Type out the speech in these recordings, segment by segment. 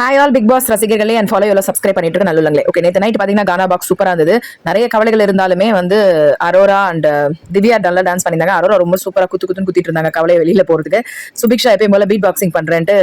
Hi all big pass ரசிகர்களே and follow எல்லாம் subscribe பண்ணிட்டு இருக்க நல்லுங்களே ஓகே நேற்று நைட் பார்த்தீங்கன்னா கானா பாக்ஸ் சூப்பராக இருந்தது. நிறைய கவலைகள் இருந்தாலுமே வந்து அரோரா அண்ட் uh, திவ்யா நல்லா டான்ஸ் பண்ணியிருந்தாங்க. அரோரா ரொம்ப சூப்பராக குத்து குத்துன்னு குத்திட்டு இருந்தாங்க கவலையை வெளியில் போகிறதுக்கு சுபிக்ஷா எப்பயும் போல பீட் பாக்ஸிங் பண்ணுறேன்ட்டு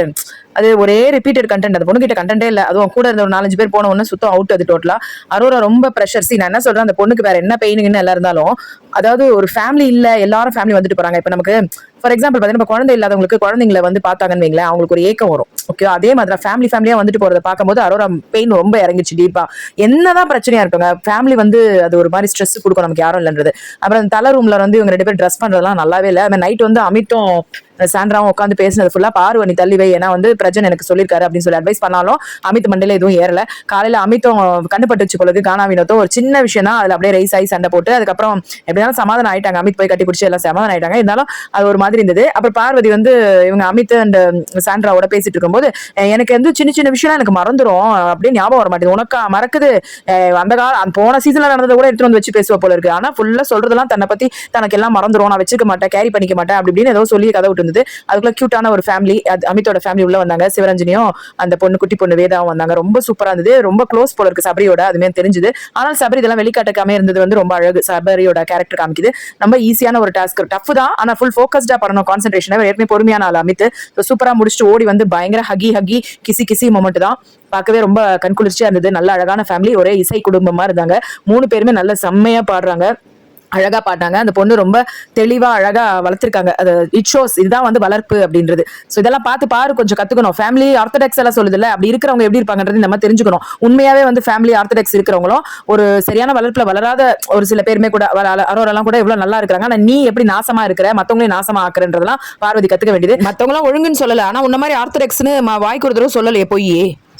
அது ஒரே ரிப்பீட்டட் கண்டென்ட் அந்த பொண்ணுகிட்ட கண்டென்ட்டே இல்லை. அதுவும் கூட இருந்த ஒரு நாலஞ்சு பேர் போன ஒன்று சுத்தம் அவுட் அது டோட்டலாக அரோரா ரொம்ப ப்ரெஷர் சி நான் என்ன சொல்கிறேன் அந்த பொண்ணுக்கு வேற என்ன பெயினுங்கன்னு எல்லாம் இருந்தாலும் அதாவது ஒரு ஃபேமிலி இல்லை எல்லாரும் ஃபேமிலி வந்துட்டு போகிறாங்க இப்போ நமக்கு ஃபார் எக்ஸாம்பிள் பார்த்தீங்கன்னா குழந்தை இல்லாதவங்களுக்கு குழந்தைங்களை வந்து பார்த்தாங்கன்னு வைங்களேன் அவங்களுக்கு ஒரு ஏக்கம் வரும். ஓகே அதே மாதிரி ஃபேமிலி ஃபேமிலியாக வந்துட்டு போகிறத பார்க்கும்போது அரோரா பெயின் ரொம்ப இறங்கிச்சு டீப்பா என்னதான் பிரச்சனையா இருக்குங்க ஃபேமிலி வந்து அது ஒரு மாதிரி ஸ்ட்ரெஸ் கொடுக்கும் நமக்கு யாரும் இல்லைன்றது. அப்புறம் தலை ரூம்ல வந்து இவங்க ரெண்டு பேர் ட்ரெஸ் பண்றதெல்லாம் நல்லாவே இல்லை. அந்த நைட் வந்து அமித்தும் சாண்ட்ராவும் உட்காந்து பேசினது ஃபுல்லா பாரு நீ தள்ளி வை. ஏன்னா வந்து பிரஜன் எனக்கு சொல்லியிருக்காரு அப்படின்னு சொல்லி அட்வைஸ் பண்ணாலும் அமித் மண்டையில எதுவும் ஏறல. காலையில அமித்தும் கண்டுபட்டுச்சு பொழுது கானா வினோத்தும் ஒரு சின்ன விஷயம் தான் அதுல அப்படியே ரைஸ் ஆகி சண்டை போட்டு அதுக்கப்புறம் எப்படினாலும் சமாதானம் ஆயிட்டாங்க. அமித் போய் கட்டி பிடிச்சி எல்லாம் சமாதானம் ஆயிட்டாங்க. இருந்தாலும் அது ஒரு மாதிரி இருந்தது. அப்புறம் பார்வதி வந்து இவங்க அமித் அண்ட் சாண்ட்ராவோட பேசிட்டு இருக்கும்போது எனக்கு வந்து சின்ன சின்ன விஷயம் எனக்கு மறந்துடும் அப்படியே ஞாபகம் வர மாட்டேங்குது. உனக்கா மறக்குது. அந்த கால அந்த போன சீசன்ல நடந்ததை கூட எடுத்துட்டு வந்து வச்சு பேசுவ போல இருக்கு. ஆனா ஃபுல்லா சொல்றதெல்லாம் தன்னை பத்தி தனக்கு எல்லாம் மறந்துடும் நான் வச்சுக்க மாட்டேன். கேரி பண்ணிக்க மாட்டேன். அப்படின்னு ஏதோ சொல்லி கதை விட்டு இருந்தது. அதுக்குள்ள கியூட்டான ஒரு ஃபேமிலி அமித்தோட ஃபேமிலி உள்ள வந்தாங்க. சிவரஞ்சனியும் அந்த பொண்ணு குட்டி பொண்ணு வேதாவும் வந்தாங்க. ரொம்ப சூப்பரா இருந்தது. ரொம்ப க்ளோஸ் போல இருக்கு சபரியோட அதுமே தெரிஞ்சது. ஆனால் சபரி இதெல்லாம் வெளிக்காட்டக்காம இருந்தது வந்து ரொம்ப அழகு. சபரியோட கேரக்டர் காமிக்குது. ரொம்ப ஈஸியான ஒரு டாஸ்க் டஃப் தான் ஆனா ஃபுல் ஃபோக்கஸ்டா பண்ணணும். கான்சென்ட்ரேஷன் ஏற்கனவே பொறுமையான ஆள் அமித் சூப்பரா முடிச்சுட்டு ஓடி வந்து பயங்கர huggy huggy kissy kissy moment தான். பார்க்கவே ரொம்ப கண்குளிர்ச்சியா இருந்தது. நல்ல அழகான ஃபேமிலி ஒரே இசை குடும்பமா இருந்தாங்க. மூணு பேருமே நல்ல செம்மையா பாடுறாங்க. அழகா பாட்டாங்க அந்த பொண்ணு ரொம்ப தெளிவா அழகா வளர்த்திருக்காங்க. அது இட் ஷோஸ் இதுதான் வந்து வளர்ப்பு அப்படின்றது. ஸோ இதெல்லாம் பார்த்து பாரு கொஞ்சம் கத்துக்கணும். ஃபேமிலி ஆர்த்தடாக்ஸ் எல்லாம் சொல்லுது இல்லை அப்படி இருக்கிறவங்க எப்படி இருப்பாங்கன்றது நம்ம தெரிஞ்சுக்கணும். உண்மையாவே வந்து ஃபேமிலி ஆர்த்தடாக்ஸ் இருக்கிறவங்களும் ஒரு சரியான வளர்ப்புல வளராத ஒரு சில பேருமே கூட அரோரெல்லாம் கூட எவ்வளவு நல்லா இருக்கிறாங்க. ஆனா நீ எப்படி நாசமா இருக்கிற மத்தவங்களையும் நாசமா ஆக்குறன்றதெல்லாம் பார்வதி கத்துக்க வேண்டியது. மத்தவங்களாம் ஒழுங்குன்னு சொல்லல. ஆனா உன்ன மாதிரி ஆர்த்தடாக்ஸ்னு வாய்க்கு ஒரு தடவை சொல்லலையே போய்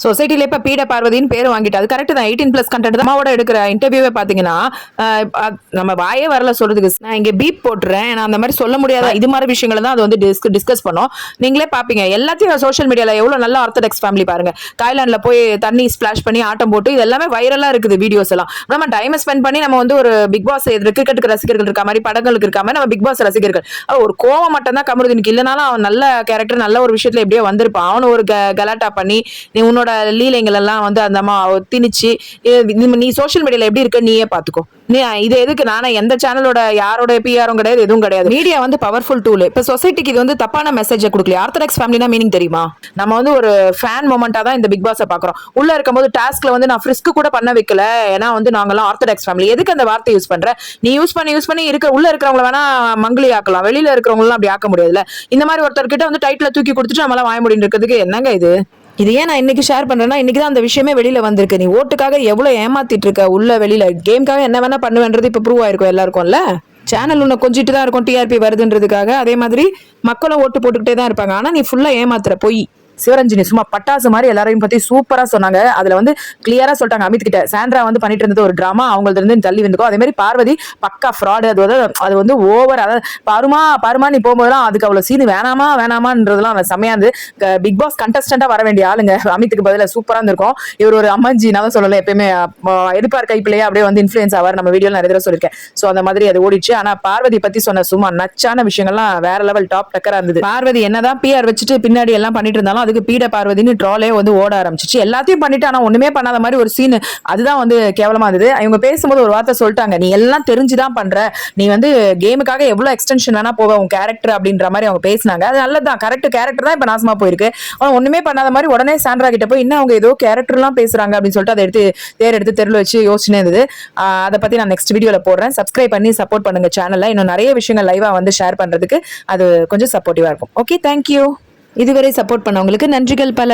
சொசைட்டியில் இப்ப பீட பார்வதின்னு பேர் வாங்கிட்டு அது கரெக்ட் தான். எயிட்டீன் பிளஸ் கண்டென்ட் அம்மாவோட எடுக்கிற இன்டர்வியூவே பாத்தீங்கன்னா நம்ம வாயே வரல சொல்றதுக்கு. நான் இங்க பீப் போட்டுறேன். நான் அந்த மாதிரி சொல்ல முடியாத இது மாதிரி விஷயங்களை தான் அது வந்து டிஸ்க டிஸ்கஸ் பண்ணோம். நீங்களே பாப்பீங்க. எல்லாத்தையும் சோஷியல் மீடியால எவ்வளவு நல்ல ஆர்த்தடாக்ஸ் ஃபேமிலி பாருங்க. தாய்லாந்துல போய் தண்ணி ஸ்பிளாஷ் பண்ணி ஆட்டம் போட்டு இது எல்லாமே வைரலா இருக்குது வீடியோஸ் எல்லாம். நம்ம டைம் ஸ்பெண்ட் பண்ணி நம்ம வந்து ஒரு பிக் பாஸ் கிரிக்கெட்டுக்கு ரசிகர்கள் இருக்க மாதிரி படங்களுக்கு இருக்க மாதிரி நம்ம பிக் பாஸ் ரசிகர்கள். ஒரு கோவம் மட்டும் தான் கமருதீனுக்கு. இல்லைனாலும் அவன் நல்ல கேரக்டர் நல்ல ஒரு விஷயத்துல எப்படியோ வந்திருப்பான். அவனு ஒரு க- கலாட்டா பண்ணி நீ உன்னோட லீலைகள் எல்லாம் வந்து அந்த அம்மா திணிச்சு நீ- சோஷியல் மீடியால எப்படி இருக்க நீயே பாத்துக்கோ. நீ இது எதுக்கு நானே எந்த சேனலோட யாரோட பிஆரும் கிடையாது எதுவும் கிடையாது. மீடியா வந்து பவர்ஃபுல் டூல் இப்ப சொசைட்டிக்கு இது வந்து தப்பான மெசேஜை கொடுக்கல ஆர்த்தடாக்ஸ் ஃபேமிலினா மீனிங் தெரியுமா? நம்ம வந்து ஒரு ஃபேன் மூமெண்ட்டாக தான் இந்த பிக் பாஸை பாக்குறோம். உள்ள இருக்கும்போது டாஸ்க்ல வந்து நான் ஃப்ரிஸ்க் கூட பண்ண வைக்கல. ஏன்னா வந்து நாங்களாம் ஆர்த்தடாக்ஸ் ஃபேமிலி எதுக்கு அந்த வார்த்தை யூஸ் பண்ற? நீ யூஸ் பண்ணி யூஸ் பண்ணி இருக்க உள்ள இருக்கிறவங்கள வேணா மங்களி ஆக்கலாம். வெளியில இருக்கிறவங்களாம் அப்படி ஆக்க முடியாதுல்ல. இந்த மாதிரி ஒருத்தர் கிட்ட வந்து டைட்டில் தூக்கி கொடுத்துட்டு நம்மளாம் வாய முடியும் இருக்கிறதுக்கு என்னங்க இது? இது ஏன் நான் இன்னைக்கு ஷேர் பண்றேன்னா இன்றைக்கி தான் அந்த விஷயமே வெளியில வந்திருக்கு. நீ ஓட்டுக்காக எவ்வளவு ஏமாத்திட்டு இருக்க? உள்ள வெளியில. கேம்காக என்ன வேணா பண்ணுவேன்றது இப்ப ப்ரூவ் ஆயிருக்கும் எல்லாருக்கும்ல? சேனல் உன்னை கொஞ்சிட்டு தான் இருக்கும் டிஆர்பி வருதுன்றதுக்காக. அதே மாதிரி மக்களும் ஓட்டு போட்டுக்கிட்டே தான் இருப்பாங்க. ஆனா நீ ஃபுல்லா ஏமாத்துற போய். சிவரஞ்சினி சும்மா பட்டாசு மாதிரி எல்லாரையும் பத்தி சூப்பரா சொன்னாங்க. அதுல வந்து கிளியரா சொல்லிட்டாங்க அமித் கிட்ட. சாண்ட்ரா வந்து பண்ணிட்டு இருந்தது ஒரு டிராமா அவங்கள்ட்ட இருந்து தள்ளி வந்துக்கோ அதே மாதிரி பார்வதி பக்கா ஃப்ராடு அது வந்து அது வந்து ஓவர் அதாவது பருமா பருமா நீ போகும்போதெல்லாம் அதுக்கு அவ்வளவு சீனு வேணாமா வேணாமான்றதுலாம் அந்த செமையா இருந்து பிக் பாஸ் கண்டஸ்டண்டா வர வேண்டிய ஆளுங்க. அமித்துக்கு பதில சூப்பரா இருந்திருக்கும். இவர் ஒரு அம்மஞ்சி நான் சொல்லல எப்பயுமே அஹ், கைப்பிள்ளையே அப்படியே வந்து இன்ஃபுளுன்ஸ் ஆவார். நம்ம வீடியோல நிறைய தடவை சொல்லியிருக்கேன் சோ அந்த மாதிரி அது ஓடிச்சு ஆனா பார்வதி பத்தி சொன்ன சும்மா நச்சான விஷயங்கள்லாம் வேற லெவல் டாப் டக்கரா இருந்தது. பார்வதி என்னதான் பிஆர் வச்சுட்டு பின்னாடி எல்லாம் பண்ணிட்டு இருந்தாலும் அதுக்கு பீட பார்வதின்னு ட்ராலே வந்து ஓட ஆரம்பிச்சிச்சு. எல்லாத்தையும் பண்ணிட்டு ஆனா ஒண்ணுமே பண்ணாத மாதிரி ஒரு சீன் அதுதான் வந்து கேவலமா இருந்தது. இவங்க பேசும்போது ஒரு வார்த்தை சொல்லிட்டாங்க. நீ எல்லாம் தெரிஞ்சுதான் பண்ற. நீ வந்து கேமுக்காக எவ்வளவு எக்ஸ்டென்ஷன் வேணா போவ. உன் கேரக்டர் அப்படின்ற மாதிரி அவங்க பேசினாங்க. அது நல்லதுதான். கரெக்ட் கேரக்டர் தான் இப்ப நாசமா போயிருக்கு. அவன் ஒண்ணுமே பண்ணாத மாதிரி உடனே சாண்ட்ரா கிட்ட போய் இன்னும் அவங்க ஏதோ கேரக்டர் எல்லாம் பேசுறாங்க? அப்படின்னு சொல்லிட்டு அதை எடுத்து தேர் எடுத்து தெருல வச்சு யோசனை இருந்தது. அதை பத்தி நான் நெக்ஸ்ட் வீடியோல போடுறேன். சப்ஸ்கிரைப் பண்ணி சப்போர்ட் பண்ணுங்க சேனல்ல இன்னும் நிறைய விஷயங்கள் லைவா வந்து ஷேர் பண்றதுக்கு அது கொஞ்சம் சப்போர்ட்டிவா இருக்கும். ஓகே தேங்க்யூ இதுவரை சப்போர்ட் பண்ணவங்களுக்கு நன்றிகள் பல.